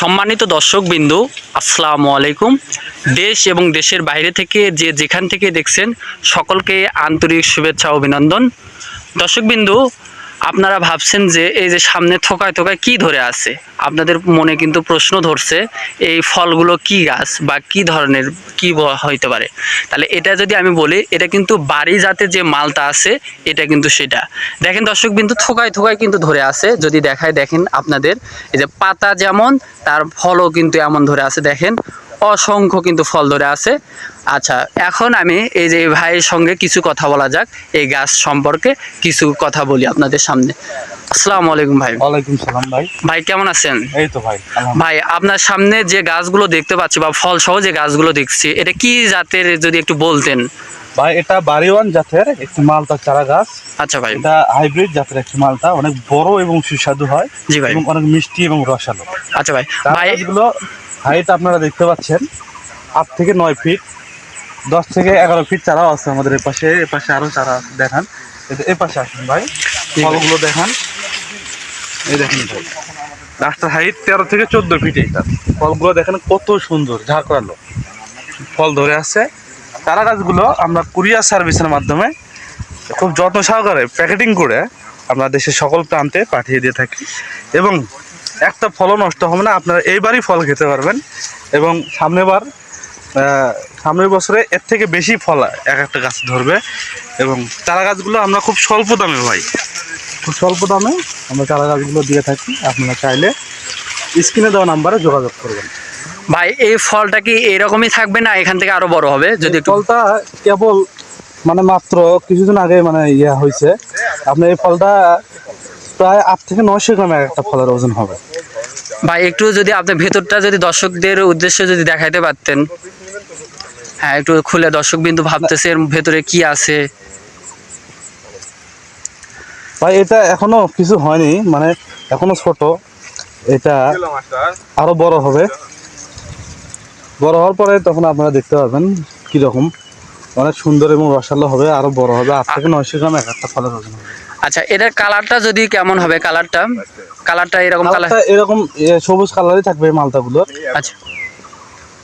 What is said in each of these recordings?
সম্মানিত দর্শক বিন্দু আসসালামু আলাইকুম। দেশ এবং দেশের বাইরে থেকে যে যেখান থেকে দেখছেন, সকলকে আন্তরিক শুভেচ্ছা অভিনন্দন। দর্শক বিন্দু আপনারা ভাবছেন যে এই যে সামনে থোকায় থোকায় কি ধরে আছে? আপনাদের মনে কিন্তু প্রশ্ন ধরছে, এই ফলগুলো কি গাছ বা কি ধরনের, কি হইতে পারে? তাহলে এটা যদি আমি বলি, এটা কিন্তু বাড়ি জাতে যে মালটা আছে, এটা কিন্তু সেটা। দেখেন দর্শক বিন্দু, থোকায় থোকায় কিন্তু ধরে আছে। যদি দেখায়, দেখেন আপনাদের, এই যে পাতা যেমন, তার ফলও কিন্তু এমন ধরে আছে, দেখেন। অসংখ্য কিন্তু ফল ধরে আছে। আচ্ছা এখন আমি এই যে ভাইয়ের সঙ্গে কিছু কথা বলা যাক এই গাছ সম্পর্কে কিছু কথা বলি আপনাদের সামনে। আসসালামু আলাইকুম ভাই। ওয়ালাইকুম সালাম ভাই। ভাই কেমন আছেন? এই তো ভাই ভাই আপনার সামনে যে গাছগুলো দেখতে পাচ্ছি বা ফল সহ যে গাছগুলো দেখছি এটা কি জাতের যদি একটু বলতেন? ভাই এটা বাড়িওয়ান জাতের একটি মালটা চারা গাছ। আচ্ছা ভাই। এটা হাইব্রিড জাতের একটি মালটা অনেক বড় এবং সুস্বাদু হয় জি ভাই। এবং অনেক মিষ্টি এবং রসালো। আচ্ছা ভাই। ভাই গাছগুলো হাইট আপনারা দেখতে পাচ্ছেন। আট থেকে নয় ফিট দশ থেকে এগারো ফিট চারাও আছে আমাদের এ পাশে। এ পাশে আরও চারা দেখান। এ পাশে আসুন ভাই ফলগুলো দেখান। এই দেখেন ভাই গাছটার হাইট তেরো থেকে চোদ্দ ফিট এইটা ফলগুলো দেখেন কত সুন্দর ঝাঁকড়ালো ফল ধরে আছে। চারা গাছগুলো আমরা কুরিয়ার সার্ভিসের মাধ্যমে খুব যত্ন সহকারে প্যাকেটিং করে আমরা দেশের সকল প্রান্তে পাঠিয়ে দিয়ে থাকি। এবং একটা ফলও নষ্ট হবে না আপনারা এইবারই ফল খেতে পারবেন। এবং সামনেবার সামনের বছরে এর থেকে বেশি ফল এক একটা গাছ ধরবে। এবং চারা গাছগুলো আমরা খুব স্বল্প দামে পাই। খুব স্বল্প দামে আমরা চারা গাছগুলো দিয়ে থাকি। আপনারা চাইলে স্ক্রিনে দেওয়া নাম্বারে যোগাযোগ করবেন। ভাই এই ফলটা কি এরকমই থাকবে না এখান থেকে আরও বড় হবে? যদি ফলটা কেবল মানে মাত্র কিছুদিন আগে মানে ইয়ে হয়েছে। আপনার এই ফলটা প্রায় আট থেকে নয়শো গ্রাম এক একটা ফলের ওজন হবে। ভাই একটু যদি আপনি ভেতরটা যদি দর্শকদের উদ্দেশ্যে যদি দেখাইতে পারতেন। হ্যাঁ একটু খুলে দর্শক বিন্দু ভাবতেছে এর ভেতরে কি আছে। ভাই এটা এখনও কিছু হয়নি মানে এখনও ছোট। এটা আরও বড় হবে। বড় হওয়ার পরে তখন আপনারা দেখতে পাবেন কীরকম। অনেক সুন্দর এবং রসালো হবে আরও বড় হবে আট থেকে নয়শো গ্রাম এক একটা ফলের ওজন হবে। আচ্ছা এটার কালারটা যদি কেমন হবে কালারটা? কালারটা এরকম কালার? এরকম সবুজ কালারই থাকবে মালটাগুলো আচ্ছা।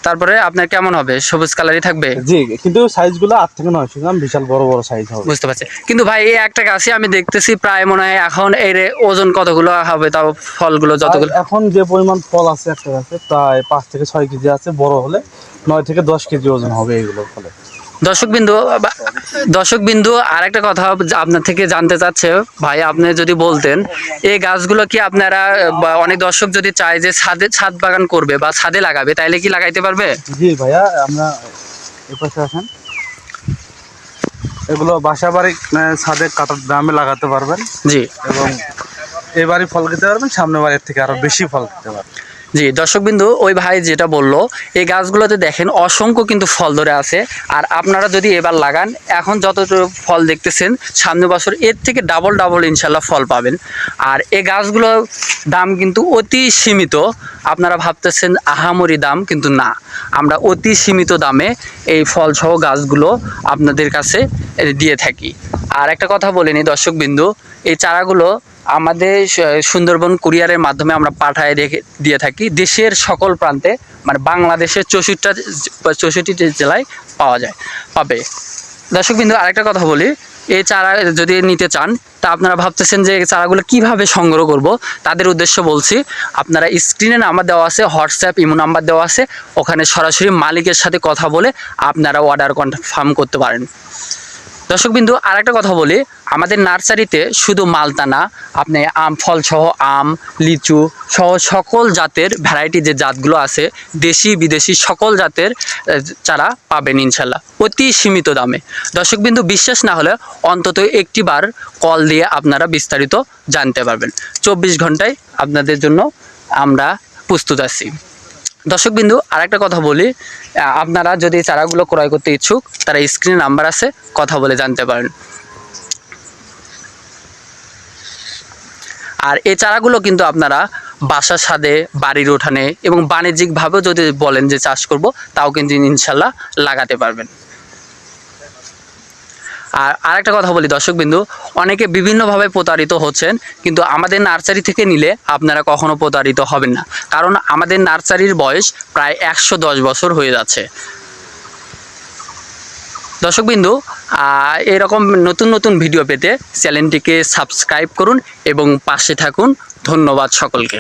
তারপরে আপনার কেমন হবে? সবুজ কালারই থাকবে? জি কিন্তু সাইজগুলো আট থেকে নয়শো গ্রাম বিশাল বড় বড় সাইজ হবে। বুঝতে পারছি। কিন্তু ভাই এই একটা গাছে আমি দেখতেছি প্রায় মনে হয় এখন এর ওজন কতগুলো হবে তাও ফলগুলো যতগুলো? এখন যে পরিমাণ ফল আছে একটা গাছে প্রায় পাঁচ থেকে ছয় কেজি আছে বড় হলে নয় থেকে দশ কেজি ওজন হবে এইগুলো ফলে। দর্শক বিন্দু বা- দর্শক বিন্দু আর একটা কথা আপনার থেকে জানতে চাচ্ছে ভাই আপনি যদি বলতেন এই গাছগুলো কি আপনারা অনেক দর্শক যদি চায় যে ছাদে ছাদ বাগান করবে বা ছাদে লাগাবে তাইলে কি লাগাইতে পারবে? জি ভাইয়া আমরা এ পাশে আসেন এগুলো বাসা বাড়ি আহ, ছাদে কাটার দামে লাগাতে পারবেন। জি। এবং এবারই ফল খেতে পারবেন সামনে বাড়ির থেকে আরও বেশি ফল খেতে পারবেন। জি, দর্শকবিন্দু, ওই ভাই যেটা বলল, এই গাছগুলোতে দেখেন অসংখ্য কিন্তু ফল ধরে আছে। আর আপনারা যদি এবার লাগান, এখন যতটুকু ফল দেখতেছেন সামনে বছর এর থেকে ডাবল ডাবল ইনশাল্লাহ ফল পাবেন। আর এই গাছগুলোর দাম কিন্তু অতি সীমিত। আপনারা ভাবতেছেন, আহামরি দাম, কিন্তু না। আমরা অতি সীমিত দামে এই ফলসহ গাছগুলো আপনাদের কাছে দিয়ে থাকি। আর একটা কথা বলিনি দর্শকবিন্দু, এই চারাগুলো আমাদের সুন্দরবন কুরিয়ারের মাধ্যমে আমরা পাঠায় রেখে দিয়ে থাকি। দেশের সকল প্রান্তে মানে বাংলাদেশের চৌষট্টা চৌষট্টি জেলায় পাওয়া যায়, পাবে। দর্শক দর্শকবিন্দু আরেকটা কথা বলি, এই চারা যদি নিতে চান, তা আপনারা ভাবতেছেন যে চারাগুলো কীভাবে সংগ্রহ করব, তাদের উদ্দেশ্য বলছি, আপনারা স্ক্রিনে নাম্বার দেওয়া আছে, হোয়াটসঅ্যাপ, ইমো নাম্বার দেওয়া আছে, ওখানে সরাসরি মালিকের সাথে কথা বলে আপনারা অর্ডার কনফার্ম করতে পারেন। দর্শকবিন্দু আর একটা কথা বলি। আমাদের নার্সারিতে শুধু মালতা না, আপনি আম, ফল সহ আম, লিচু সহ সকল জাতের ভ্যারাইটি যে জাতগুলো আছে, দেশি, বিদেশি সকল জাতের চারা পাবেন ইনশাল্লাহ, অতি সীমিত দামে। দর্শকবিন্দু, বিশ্বাস না হলে অন্তত একটি বার কল দিয়ে আপনারা বিস্তারিত জানতে পারবেন। চব্বিশ ঘন্টায় আপনাদের জন্য আমরা প্রস্তুত আছি। দর্শকবিন্দু আরেকটা কথা বলি আপনারা যদি চারাগুলো ক্রয় করতে ইচ্ছুক, তারা স্ক্রিনে নাম্বার আছে, কথা বলে জানতে পারেন। আর এই চারাগুলো কিন্তু আপনারা বাসার সাদে বাড়ির উঠানে এবং বাণিজ্যিকভাবেও যদি বলেন যে চাষ করব, তাও কিন্তু ইনশাল্লাহ লাগাতে পারবেন। আর আরেকটা কথা বলি দর্শকবিন্দু, অনেকে বিভিন্নভাবে প্রতারিত হচ্ছেন, কিন্তু আমাদের নার্সারি থেকে নিলে আপনারা কখনো প্রতারিত হবেন না। কারণ আমাদের নার্সারির বয়স প্রায় একশো দশ বছর হয়ে যাচ্ছে। দর্শকবিন্দু এরকম নতুন নতুন ভিডিও পেতে চ্যানেলটিকে সাবস্ক্রাইব করুন এবং পাশে থাকুন। ধন্যবাদ সকলকে।